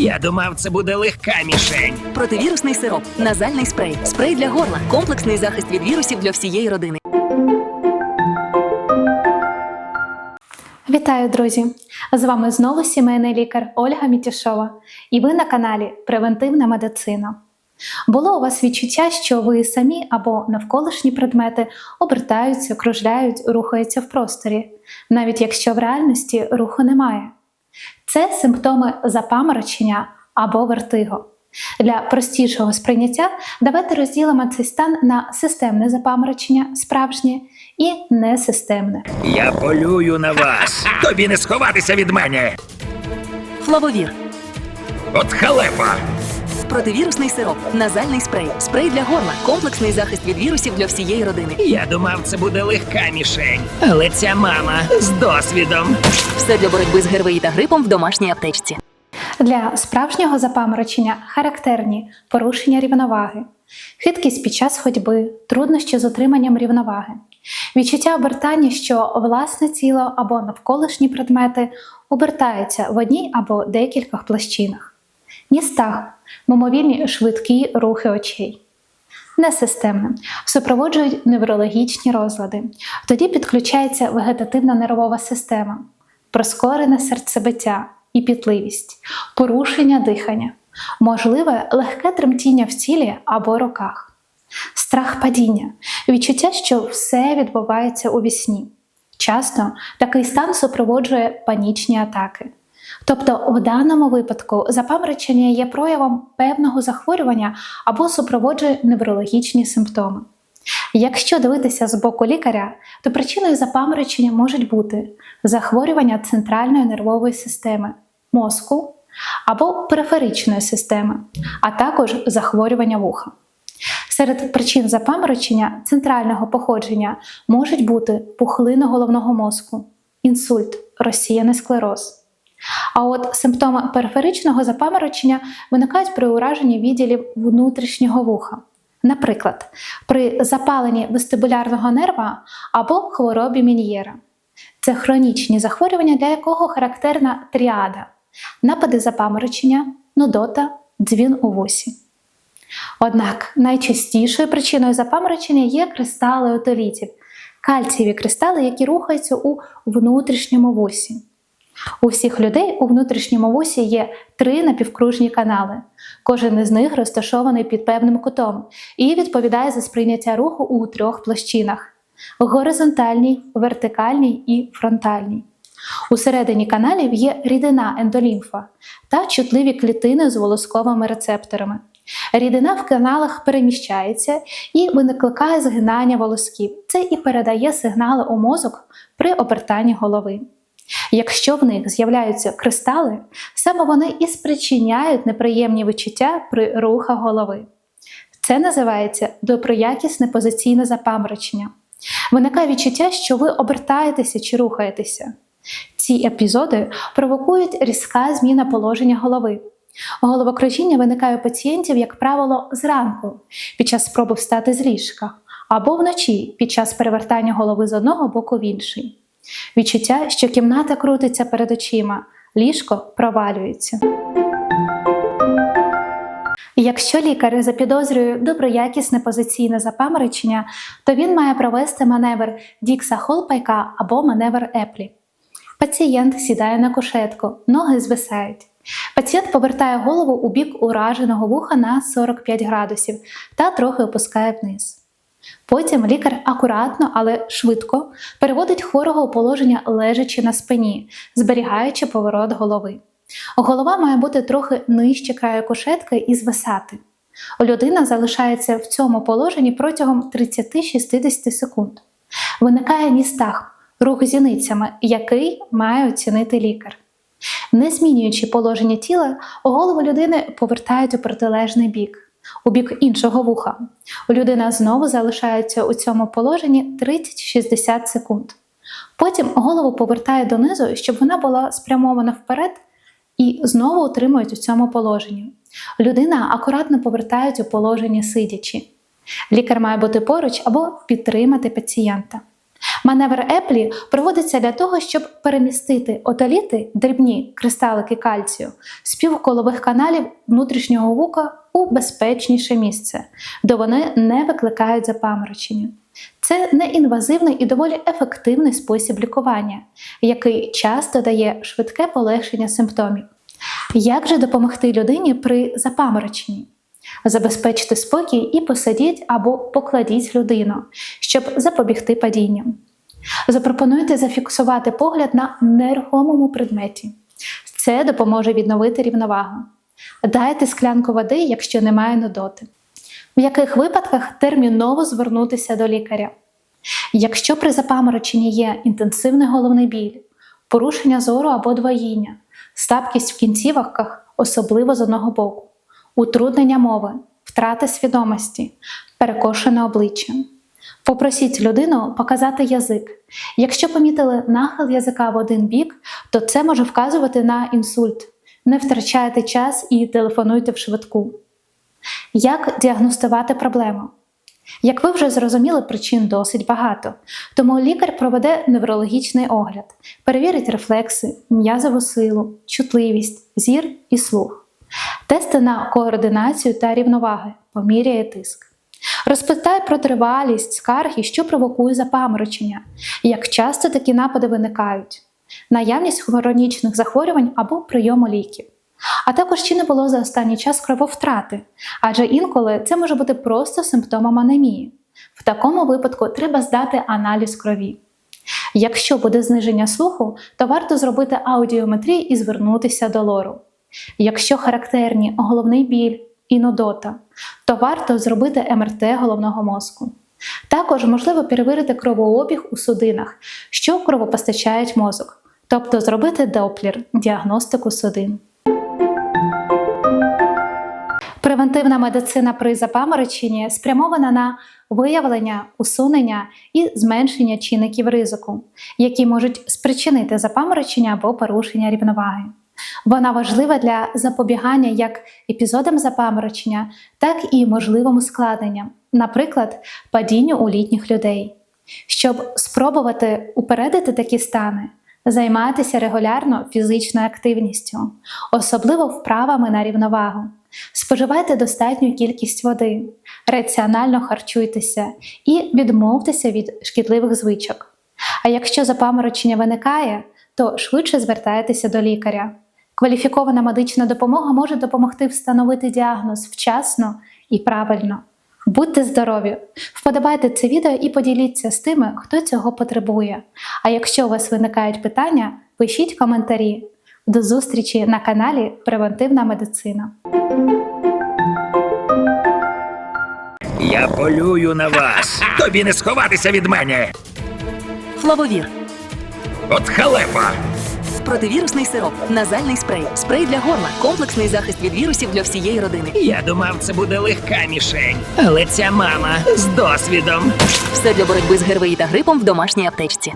Я думав, це буде легка мішень. Противірусний сироп, назальний спрей, спрей для горла, комплексний захист від вірусів для всієї родини. Вітаю, друзі! З вами знову сімейний лікар Ольга Мітішова, і ви на каналі Превентивна медицина. Було у вас відчуття, що ви самі або навколишні предмети обертаються, кружляють, рухаються в просторі, навіть якщо в реальності руху немає. Це симптоми запаморочення або вертиго. Для простішого сприйняття давайте розділимо цей стан на системне запаморочення, справжнє і несистемне. Я полюю на вас. Тобі не сховатися від мене. Флавовір, От халепа. Противірусний сироп, назальний спрей, спрей для горла, комплексний захист від вірусів для всієї родини. Я думав, це буде легка мішень. Але ця мама з досвідом. Все для боротьби з ГРВІ та грипом в домашній аптечці. Для справжнього запаморочення характерні порушення рівноваги, хиткість під час ходьби, труднощі з отриманням рівноваги, відчуття обертання, що власне тіло або навколишні предмети обертаються в одній або декількох площинах, ністаг, мимовільні швидкі рухи очей. Несистемним супроводжують неврологічні розлади. Тоді підключається вегетативна нервова система, прискорене серцебиття і пітливість, порушення дихання, можливе легке тремтіння в тілі або руках, страх падіння, відчуття, що все відбувається у вісні. Часто такий стан супроводжує панічні атаки. Тобто, в даному випадку запаморочення є проявом певного захворювання або супроводжує неврологічні симптоми. Якщо дивитися з боку лікаря, то причиною запаморочення можуть бути захворювання центральної нервової системи, мозку або периферичної системи, а також захворювання вуха. Серед причин запаморочення центрального походження можуть бути пухлина головного мозку, інсульт, розсіяний склероз. А от симптоми периферичного запаморочення виникають при ураженні відділів внутрішнього вуха. Наприклад, при запаленні вестибулярного нерва або хворобі Мін'єра. Це хронічні захворювання, для якого характерна тріада, напади запаморочення, нудота, дзвін у вусі. Однак найчастішою причиною запаморочення є кристали отолітів, кальцієві кристали, які рухаються у внутрішньому вусі. У всіх людей у внутрішньому вусі є три напівкружні канали. Кожен із них розташований під певним кутом і відповідає за сприйняття руху у трьох площинах: горизонтальній, вертикальній і фронтальній. Усередині каналів є рідина ендолімфа та чутливі клітини з волосковими рецепторами. Рідина в каналах переміщається і викликає згинання волосків. Це і передає сигнали у мозок при обертанні голови. Якщо в них з'являються кристали, саме вони і спричиняють неприємні відчуття при рухах голови. Це називається доброякісне позиційне запаморочення. Виникає відчуття, що ви обертаєтеся чи рухаєтеся. Ці епізоди провокують різка зміна положення голови. Головокружіння виникає у пацієнтів, як правило, зранку під час спроби встати з ліжка, або вночі під час перевертання голови з одного боку в інший. Відчуття, що кімната крутиться перед очима, ліжко провалюється. Якщо лікар запідозрює доброякісне позиційне запаморочення, то він має провести маневр Дікса Холпайка або маневр Еплі. Пацієнт сідає на кушетку, ноги звисають. Пацієнт повертає голову у бік ураженого вуха на 45 градусів та трохи опускає вниз. Потім лікар акуратно, але швидко переводить хворого у положення лежачи на спині, зберігаючи поворот голови. Голова має бути трохи нижче краю кушетки і звисати. Людина залишається в цьому положенні протягом 30-60 секунд. Виникає ністаг, рух зіницями, який має оцінити лікар. Не змінюючи положення тіла, голову людини повертають у протилежний бік у бік іншого вуха. Людина знову залишається у цьому положенні 30-60 секунд. Потім голову повертає донизу, щоб вона була спрямована вперед, і знову утримують у цьому положенні. Людина акуратно повертають у положенні сидячи. Лікар має бути поруч або підтримати пацієнта. Маневр Еплі проводиться для того, щоб перемістити отоліти, дрібні кристалики кальцію, з півколових каналів внутрішнього вука у безпечніше місце, де вони не викликають запаморочення. Це неінвазивний і доволі ефективний спосіб лікування, який часто дає швидке полегшення симптомів. Як же допомогти людині при запамороченні? Забезпечте спокій і посадіть або покладіть людину, щоб запобігти падінням. Запропонуйте зафіксувати погляд на нерухомому предметі. Це допоможе відновити рівновагу. Дайте склянку води, якщо немає нудоти. В яких випадках терміново звернутися до лікаря? Якщо при запамороченні є інтенсивний головний біль, порушення зору або двоїння, слабкість в кінцівках, особливо з одного боку, утруднення мови, втрата свідомості, перекошене обличчя. Попросіть людину показати язик. Якщо помітили нахил язика в один бік, то це може вказувати на інсульт. Не втрачайте час і телефонуйте в швидку. Як діагностувати проблему? Як ви вже зрозуміли, причин досить багато, тому лікар проведе неврологічний огляд, перевірить рефлекси, м'язову силу, чутливість, зір і слух, тести на координацію та рівноваги, поміряє тиск. Розпитай про тривалість, скарги, що провокує запаморочення, як часто такі напади виникають, наявність хронічних захворювань або прийому ліків. А також чи не було за останній час крововтрати, адже інколи це може бути просто симптомом анемії. В такому випадку треба здати аналіз крові. Якщо буде зниження слуху, то варто зробити аудіометрію і звернутися до лору. Якщо характерні головний біль і нудота, то варто зробити МРТ головного мозку. Також можливо перевірити кровообіг у судинах, що кровопостачають мозок, тобто зробити доплір діагностику судин. Превентивна медицина при запамороченні спрямована на виявлення, усунення і зменшення чинників ризику, які можуть спричинити запаморочення або порушення рівноваги. Вона важлива для запобігання як епізодам запаморочення, так і можливим ускладненням, наприклад, падінню у літніх людей. Щоб спробувати упередити такі стани, займатися регулярно фізичною активністю, особливо вправами на рівновагу. Споживайте достатню кількість води, раціонально харчуйтеся і відмовтеся від шкідливих звичок. А якщо запаморочення виникає, то швидше звертайтеся до лікаря. Кваліфікована медична допомога може допомогти встановити діагноз вчасно і правильно. Будьте здорові! Вподобайте це відео і поділіться з тими, хто цього потребує. А якщо у вас виникають питання, пишіть коментарі. До зустрічі на каналі Превентивна медицина. Я полюю на вас. Тобі не сховатися від мене. Флавовір. От халепа. Противірусний сироп, назальний спрей, спрей для горла, комплексний захист від вірусів для всієї родини. Я думав, це буде легка мішень. Але ця мама з досвідом. Все для боротьби з ГРВІ та грипом в домашній аптечці.